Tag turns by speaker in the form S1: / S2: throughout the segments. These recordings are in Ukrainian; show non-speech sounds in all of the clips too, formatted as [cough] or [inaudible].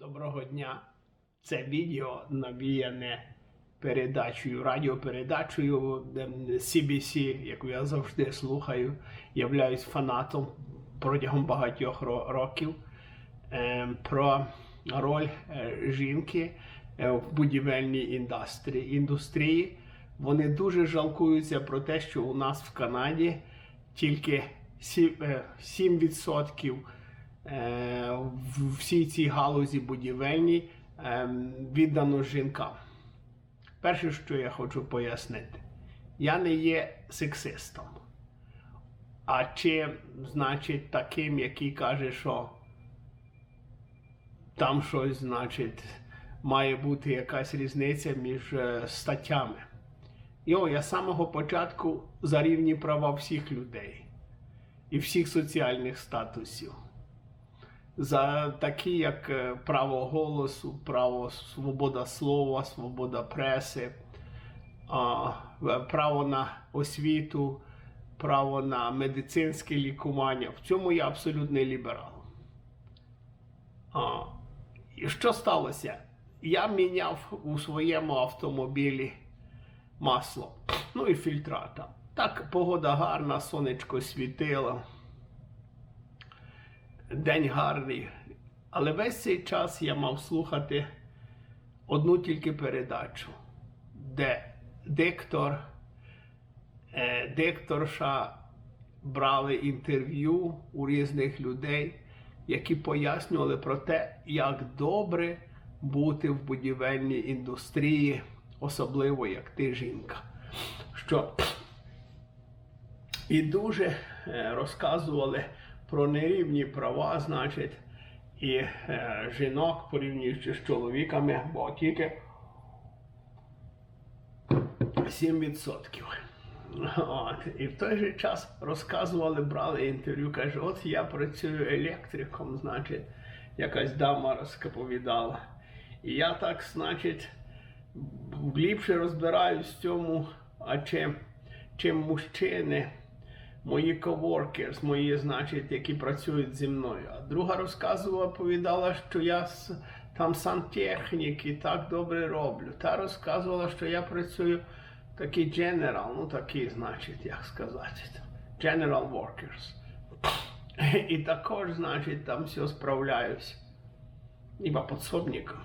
S1: Доброго дня. Це відео навіяне передачею, радіопередачею CBC, яку я завжди слухаю. Являюсь фанатом протягом багатьох років ем, про роль е, жінки е, в будівельній індустрії. індустрії. Вони дуже жалкуються про те, що у нас в Канаді тільки е, 7% е, в всій цій галузі будівельній е, віддано жінкам. Перше, що я хочу пояснити, я не є сексистом. А чи, значить, таким, який каже, що там щось, значить, має бути якась різниця між е, статтями. Йо, я з самого початку за рівні права всіх людей і всіх соціальних статусів. За такі, як е, право голосу, право свобода слова, свобода преси, право на освіту, право на медицинське лікування. В цьому я абсолютний ліберал. І що сталося? Я міняв у своєму автомобілі масло, ну і фільтрата. Так, погода гарна, сонечко світило, день гарний. Але весь цей час я мав слухати одну тільки передачу, де диктор, е, дикторша брали інтерв'ю у різних людей, які пояснювали про те, як добре бути в будівельній індустрії, особливо як ти жінка. Що і дуже е, розказували про нерівні права, значить, і е, жінок порівнюючи з чоловіками, бо тільки 7%. От. І в той же час розказували, брали інтерв'ю, каже, от я працюю електриком, значить, якась дама розповідала. І я так, значить, ліпше розбираюсь в цьому, а чим, чим мужчини, мої коворкерс, мої, значить, які працюють зі мною. А друга розказувала, повідала, що я там сантехнік і так добре роблю. Та розказувала, що я працюю такий general, ну такий, значить, як сказати, general workers. І також, значить, там все справляюсь. Ніби подсобником.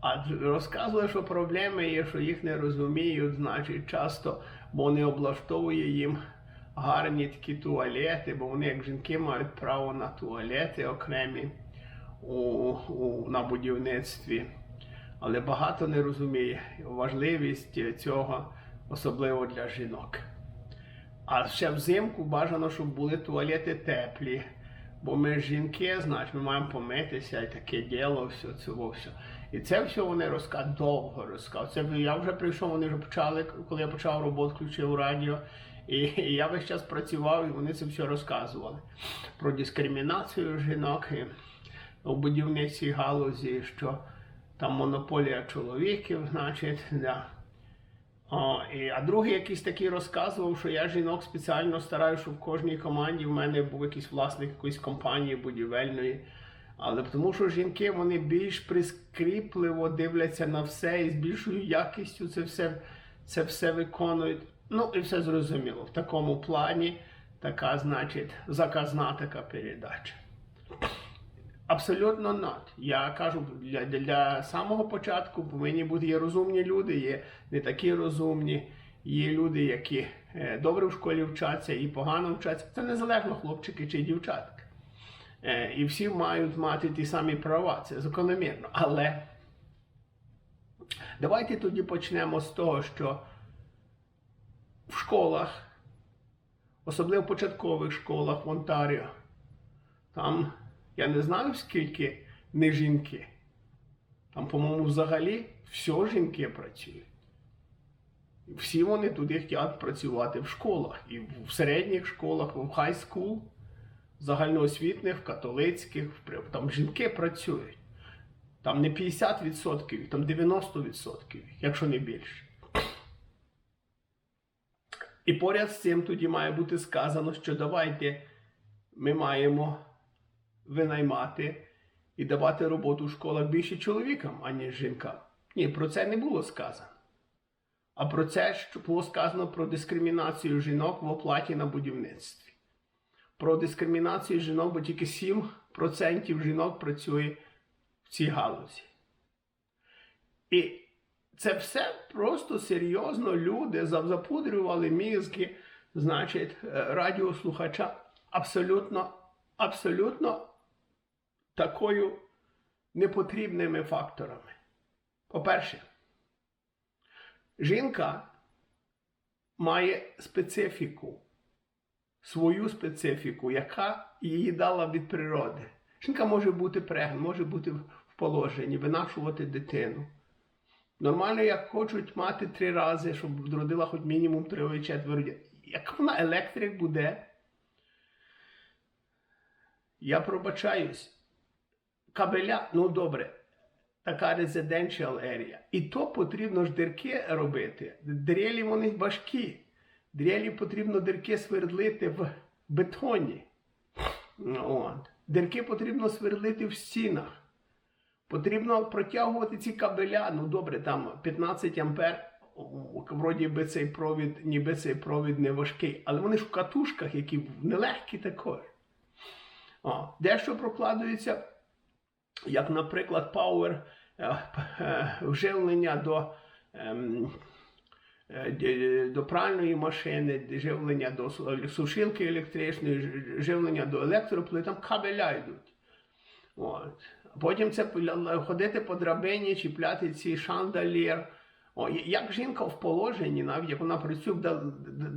S1: А розказували, що проблеми є, що їх не розуміють, значить, часто, бо не облаштовує їм гарні такі туалети, бо вони, як жінки, мають право на туалети окремі у, у, на будівництві. Але багато не розуміє важливість цього, особливо для жінок. А ще взимку бажано, щоб були туалети теплі. Бо ми жінки, значить, ми маємо помитися і таке діло, все цього все. І це все вони розказують, довго розказують. Це я вже прийшов, вони вже почали, коли я почав роботу, включив радіо. І, і я весь час працював, і вони це все розказували. Про дискримінацію жінок і у будівництвій галузі, що там монополія чоловіків, значить, да. О, і, а другий якийсь такий розказував, що я жінок спеціально стараюся, щоб в кожній команді в мене був якийсь власник якоїсь компанії будівельної. Але тому що жінки вони більш прискріпливо дивляться на все і з більшою якістю це все, це все виконують. Ну і все зрозуміло. В такому плані така, значить, заказна така передача. Абсолютно not. Я кажу, для, для самого початку повинні бути є розумні люди, є не такі розумні, є люди, які е, добре в школі вчаться і погано вчаться. Це незалежно хлопчики чи дівчатки. Е, і всі мають мати ті самі права, це закономірно. Але давайте тоді почнемо з того, що в школах, особливо в початкових школах в Онтаріо, там я не знаю скільки не жінки. Там, по-моєму, взагалі все жінки працюють. Всі вони туди хочуть працювати в школах. І в середніх школах, в хай скул, загальноосвітних, католицьких, там жінки працюють. Там не 50%, там 90%, якщо не більше. І поряд з цим тоді має бути сказано, що давайте ми маємо винаймати і давати роботу в школах більше чоловікам, аніж жінкам. Ні, про це не було сказано. А про це що було сказано про дискримінацію жінок в оплаті на будівництві. Про дискримінацію жінок, бо тільки 7% жінок працює в цій галузі. І це все просто серйозно люди запудрювали мізки, значить, е, радіослухача абсолютно, абсолютно такою непотрібними факторами. По-перше, жінка має специфіку, свою специфіку, яка її дала від природи. Жінка може бути прегн, може бути в положенні, винашувати дитину. Нормально, як хочуть мати три рази, щоб родила хоч мінімум три четверо. Як вона електрик буде, я пробачаюсь. Кабеля, ну добре, така residential area. І то потрібно ж дирки робити. Дрелі вони важкі. Дрелі потрібно дирки свердлити в бетоні. От. Дирки потрібно свердлити в стінах. Потрібно протягувати ці кабеля. Ну добре, там 15 ампер. Вроді би цей провід, ніби цей провід не важкий, але вони ж в катушках, які нелегкі також. О, дещо прокладується, як, наприклад, Power е, е, вживлення до, ем, до пральної машини, живлення до сушилки електричної, живлення до електроплит, там кабеля йдуть. От. Потім це ходити по драбині, чіпляти ці шандалір. О, як жінка в положенні, навіть як вона працює,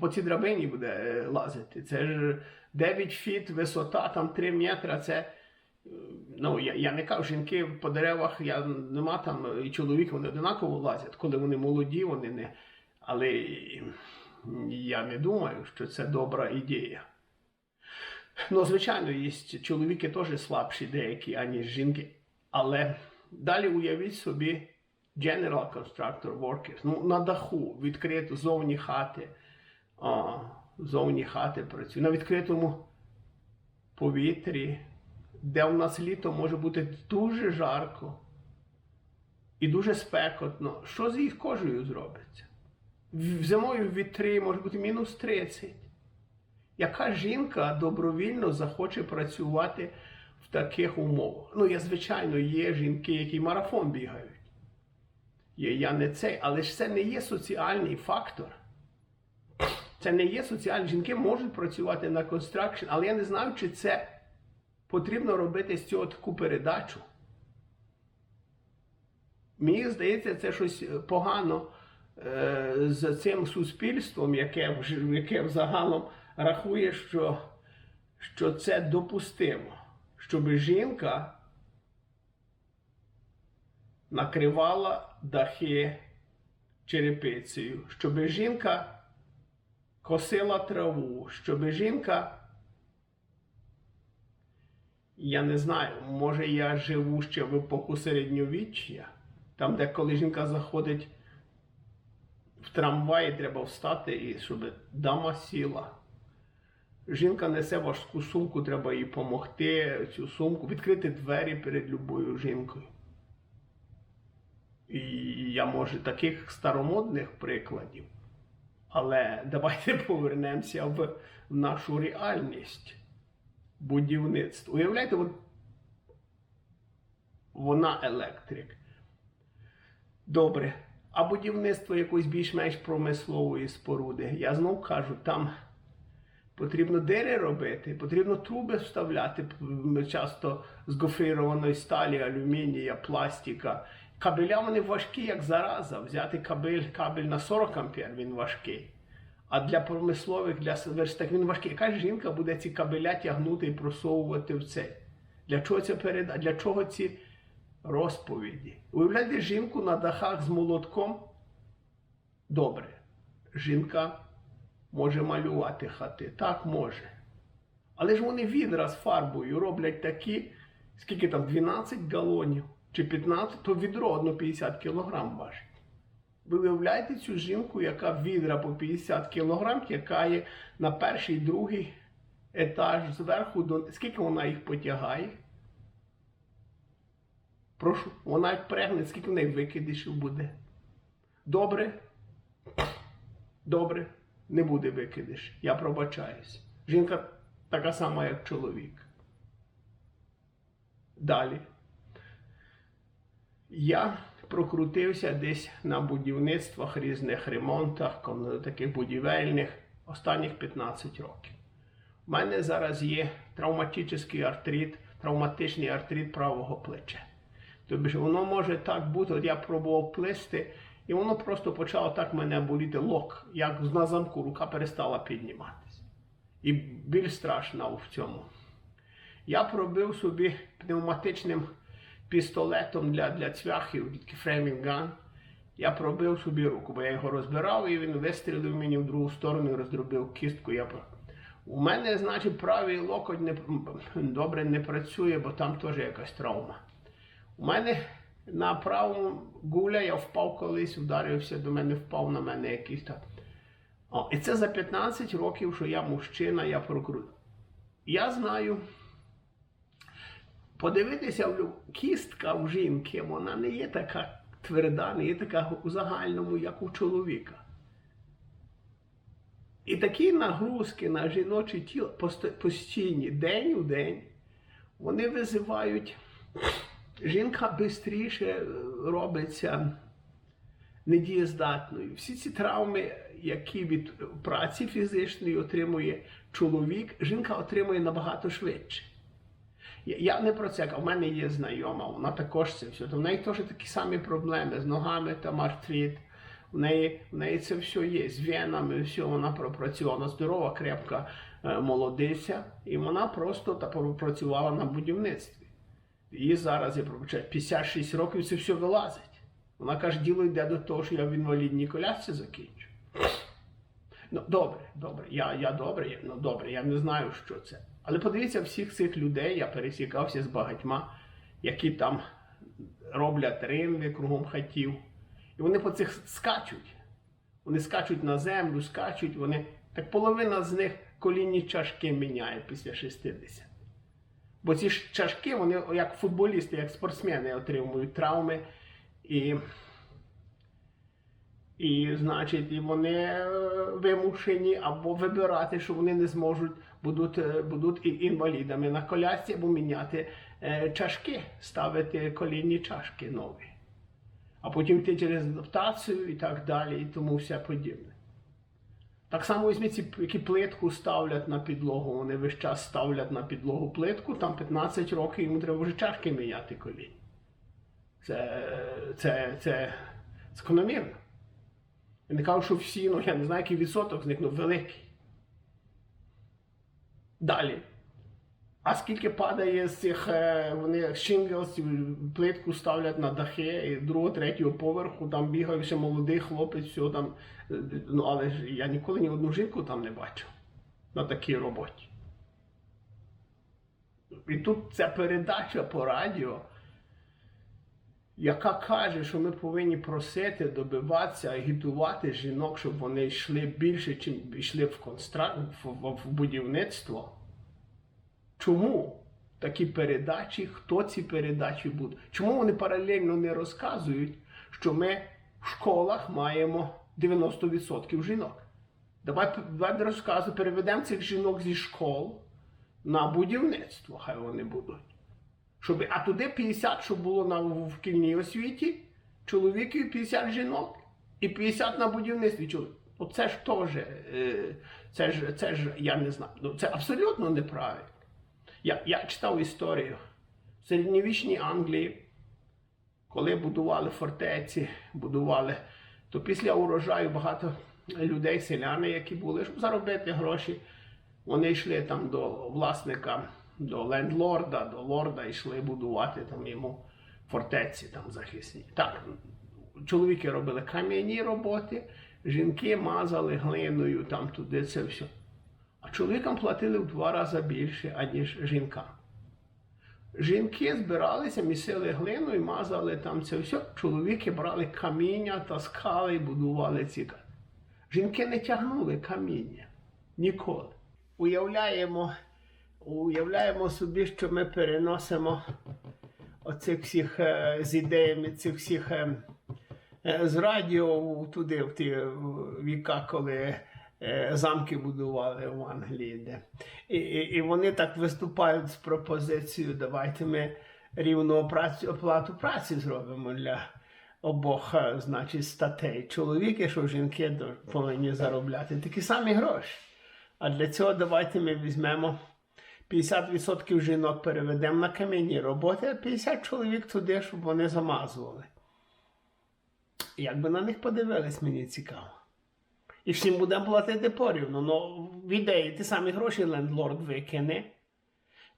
S1: по цій драбині буде е, лазити. Це ж 9 фіт висота, там 3 метри. Це, е, ну, я, я не кажу, жінки по деревах, я, нема там, і чоловіки вони одинаково лазять. Коли вони молоді, вони не. Але я не думаю, що це добра ідея. Ну, звичайно, є чоловіки теж слабші деякі, аніж жінки. Але далі уявіть собі General Constructor Workers. Ну, на даху, відкрито, зовні хати. А, зовні хати працюють. На відкритому повітрі, де у нас літо може бути дуже жарко і дуже спекотно. Що з їх кожею зробиться? Зимою вітри може бути мінус 30. Яка жінка добровільно захоче працювати в таких умовах? Ну, я, звичайно, є жінки, які марафон бігають. Є, я не цей, але ж це не є соціальний фактор. Це не є соціальні. Жінки можуть працювати на констракшн, але я не знаю, чи це потрібно робити з цього таку передачу. Мені здається, це щось погано е, з цим суспільством, яке, яке взагалом рахує, що, що це допустимо, щоб жінка накривала дахи черепицею, щоб жінка косила траву, щоб жінка. Я не знаю, може я живу ще в епоху середньовіччя, там, де коли жінка заходить в трамвай, треба встати, і щоб дама сіла. Жінка несе важку сумку, треба їй допомогти цю сумку, відкрити двері перед любою жінкою. І я може таких старомодних прикладів. Але давайте повернемося в нашу реальність будівництва. Уявляєте, от вона електрик. Добре. А будівництво якоїсь більш-менш промислової споруди. Я знов кажу, там потрібно дири робити, потрібно труби вставляти, часто з гофрированої сталі, алюмінія, пластика. Кабеля вони важкі, як зараза. Взяти кабель, кабель на 40 ампер, він важкий. А для промислових, для верстак він важкий. Яка жінка буде ці кабеля тягнути і просовувати в цей? Для чого це переда? Для чого ці розповіді? Уявляєте жінку на дахах з молотком? Добре. Жінка може малювати хати. Так може. Але ж вони відра з фарбою роблять такі, скільки там, 12 галонів чи 15, то відро одно 50 кілограм важить. Ви уявляєте цю жінку, яка відра по 50 кілограм, яка є на перший, другий етаж зверху до. Скільки вона їх потягає? Прошу, вона як прегне, скільки в неї викидишів буде. Добре? Добре, не буде викидиш. Я пробачаюсь. Жінка така сама, як чоловік. Далі. Я прокрутився десь на будівництвах, різних ремонтах, таких будівельних останніх 15 років. У мене зараз є травматичний артрит, травматичний артрит правого плеча. Тобто воно може так бути, от я пробував плисти, і воно просто почало так мене боліти лок, як на замку, рука перестала підніматися. І біль страшна в цьому. Я пробив собі пневматичним пістолетом для, для цвяхів, фремінган. Я пробив собі руку, бо я його розбирав, і він вистрілив мені в другу сторону і роздробив кістку. Я... У мене, значить, правий локоть не, добре не працює, бо там теж якась травма. У мене на правому гуля я впав колись, вдарився, до мене впав на мене якийсь там. О, і це за 15 років, що я мужчина, я прокрут. Я знаю, подивитися кістка в жінки, вона не є така тверда, не є така у загальному, як у чоловіка. І такі нагрузки на жіноче тіло постійні, день у день, вони визивають, жінка швидше робиться недієздатною. Всі ці травми, які від праці фізичної отримує чоловік, жінка отримує набагато швидше. Я, не про це, а в мене є знайома, вона також це все. В неї теж такі самі проблеми з ногами, там артрит. В неї, в неї це все є, з венами, все, вона пропрацювала, здорова, крепка е, молодиця, і вона просто та пропрацювала на будівництві. Їй зараз я пробачаю, 56 років це все вилазить. Вона каже, діло йде до того, що я в інвалідній колясці закінчу. Ну, добре, добре, я, я добре, я- ну добре, я не знаю, що це. Але подивіться всіх цих людей, я пересікався з багатьма, які там роблять ринви кругом хатів. І вони по цих скачуть. Вони скачуть на землю, скачуть, вони. Так половина з них колінні чашки міняє після 60. Бо ці чашки, вони як футболісти, як спортсмени отримують травми. І і, значить, і вони е, вимушені або вибирати, що вони не зможуть будуть, е, будуть інвалідами на колясці, або міняти е, чашки, ставити колінні чашки нові. А потім йти через адаптацію і так далі, і тому все подібне. Так само візьміть ці, які плитку ставлять на підлогу. Вони весь час ставлять на підлогу плитку, там 15 років йому треба вже чашки міняти колі. Це, це, це закономірно. Я не кажу, що всі, ну я не знаю, який відсоток з них, ну великий. Далі. А скільки падає з цих, е, вони шинглс, плитку ставлять на дахи, другого, третього поверху, там бігає ще молодий хлопець, все там. е, Ну, але ж я ніколи ні одну жінку там не бачив на такій роботі. І тут ця передача по радіо, яка каже, що ми повинні просити, добиватися, агітувати жінок, щоб вони йшли більше, чим йшли в, констра... в будівництво. Чому такі передачі, хто ці передачі будуть? Чому вони паралельно не розказують, що ми в школах маємо 90% жінок? Давай, давай розказуй, переведемо цих жінок зі школ на будівництво, хай вони будуть. Щоб, а туди 50, щоб було на в кільній освіті, чоловіків 50 жінок і 50 на будівництві чоловік. Оце ж теж, е, це ж, це ж, я не знаю, ну це абсолютно неправильно. Я, я читав історію в середньовічній Англії, коли будували фортеці, будували, то після урожаю багато людей, селяни, які були, щоб заробити гроші, вони йшли там до власника, до лендлорда, до лорда, йшли будувати там йому фортеці там захисні. Так, чоловіки робили кам'яні роботи, жінки мазали глиною там туди це все. А чоловікам платили в два рази більше, аніж жінкам. Жінки збиралися, місили глину і мазали там це все. Чоловіки брали каміння, таскали і будували ці. Жінки не тягнули каміння ніколи. Уявляємо, уявляємо собі, що ми переносимо оцих всіх е, з ідеями цих всіх е, е, з радіо туди, в ті віка, коли замки будували в Англії. Де. І, і, і вони так виступають з пропозицією, давайте ми рівну працю, оплату праці зробимо для обох, е, значить, статей. Чоловіки, що жінки повинні заробляти такі самі гроші. А для цього давайте ми візьмемо 50% жінок переведемо на кам'яні роботи, а 50 чоловік туди, щоб вони замазували. Як би на них подивились, мені цікаво. І всім будемо платити порівну. Ну, в ідеї ті самі гроші лендлорд викине.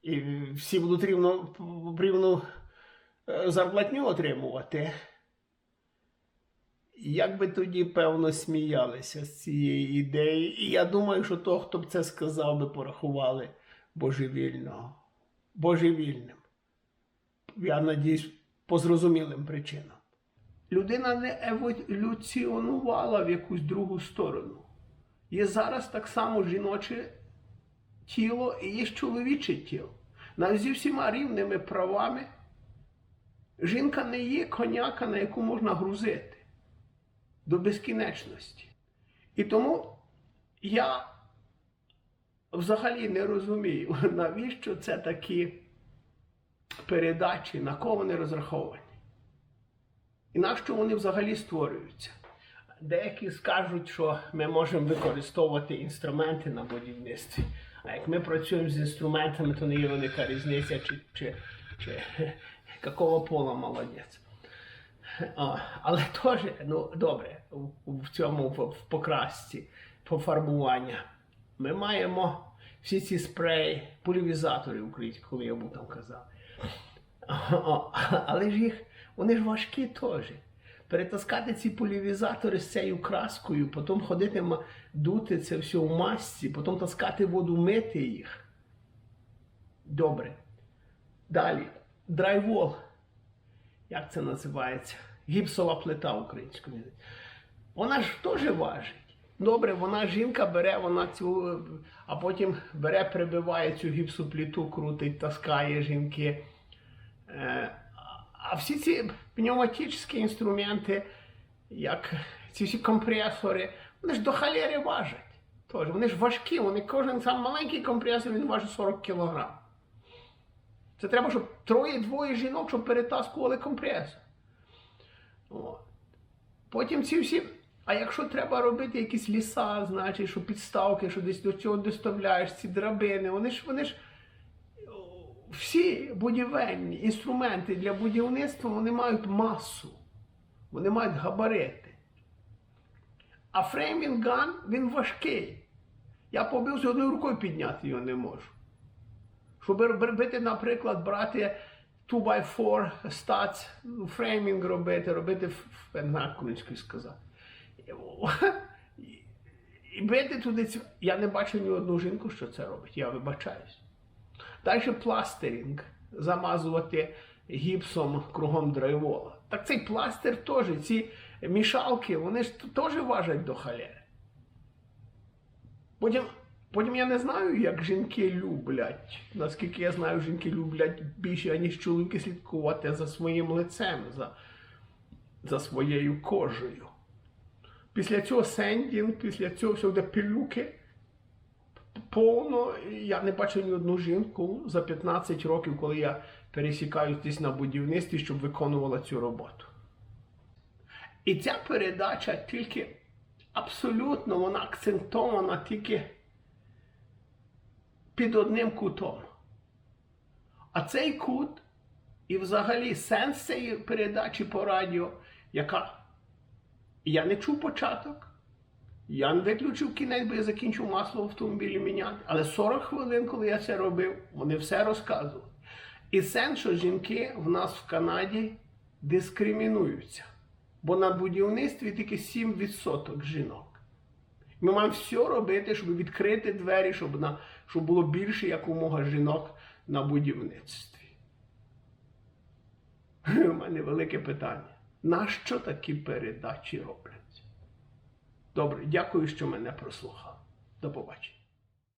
S1: І всі будуть рівно, рівну е, зарплатню отримувати. Як би тоді, певно, сміялися з цієї ідеї. І я думаю, що того, хто б це сказав, би порахували божевільного. Божевільним. Я надіюсь, по зрозумілим причинам. Людина не еволюціонувала в якусь другу сторону. Є зараз так само жіноче тіло і є чоловіче тіло. Навіть зі всіма рівними правами жінка не є коняка, на яку можна грузити до безкінечності. І тому я взагалі не розумію, [laughs] навіщо це такі передачі, на кого вони розраховані. І на вони взагалі створюються. Деякі скажуть, що ми можемо використовувати інструменти на будівництві. А як ми працюємо з інструментами, то не є велика різниця, чи, чи, чи [laughs] якого пола молодець. Але теж, ну добре, в, цьому в, в покрасці, пофарбування. Ми маємо всі ці спреї, полівізатори українські, коли я був там казав. [laughs] Але ж їх, вони ж важкі теж. Перетаскати ці полівізатори з цією краскою, потім ходити дути це все в масці, потім таскати воду, мити їх. Добре. Далі. Драйвол. Як це називається? Гіпсова плита українською. Вона ж теж важить. Добре, вона жінка бере, вона цю, а потім бере, прибиває цю гіпсопліту, крутить, таскає жінки. Е, А всі ці пневматичні інструменти, як ці всі компресори, вони ж до халери важать. Тож, вони ж важкі, вони кожен сам маленький компресор він важить 40 кг. Це треба, щоб троє-двоє жінок, щоб перетаскували компресор. От. Потім ці всі. А якщо треба робити якісь ліса, значить, що підставки, що десь до цього доставляєш, ці драбини, вони ж вони ж всі будівельні інструменти для будівництва вони мають масу, вони мають габарити. А фреймінган він важкий. Я побився одною рукою підняти його не можу. Щоб робити, наприклад, брати 2x4 стац, фреймінг робити, робити ф- ф- я не знаю, як українською сказати. І бити туди. Я не бачу ні одну жінку, що це робить, я вибачаюсь. Далі пластерінг, замазувати гіпсом кругом драйвола. Так цей пластир теж, ці мішалки, вони ж теж важать до халери. Потім, потім я не знаю, як жінки люблять. Наскільки я знаю, жінки люблять більше, ніж чоловіки слідкувати за своїм лицем, за, за своєю кожею. Після цього сендінг, після цього всього де пилюки. Повно, я не бачив ні одну жінку за 15 років, коли я пересікаюсь десь на будівництві, щоб виконувала цю роботу. І ця передача тільки абсолютно вона акцентована тільки під одним кутом. А цей кут, і взагалі сенс цієї передачі по радіо, яка я не чув початок. Я не виключив кінець, бо я закінчив масло в автомобілі міняти. Але 40 хвилин, коли я це робив, вони все розказували. І сенс, що жінки в нас в Канаді дискримінуються. Бо на будівництві тільки 7% жінок. Ми маємо все робити, щоб відкрити двері, щоб, на, щоб було більше якомога жінок на будівництві. [laughs] У мене велике питання. Нащо такі передачі робляться? Добре, дякую, що мене прослухав. До побачення.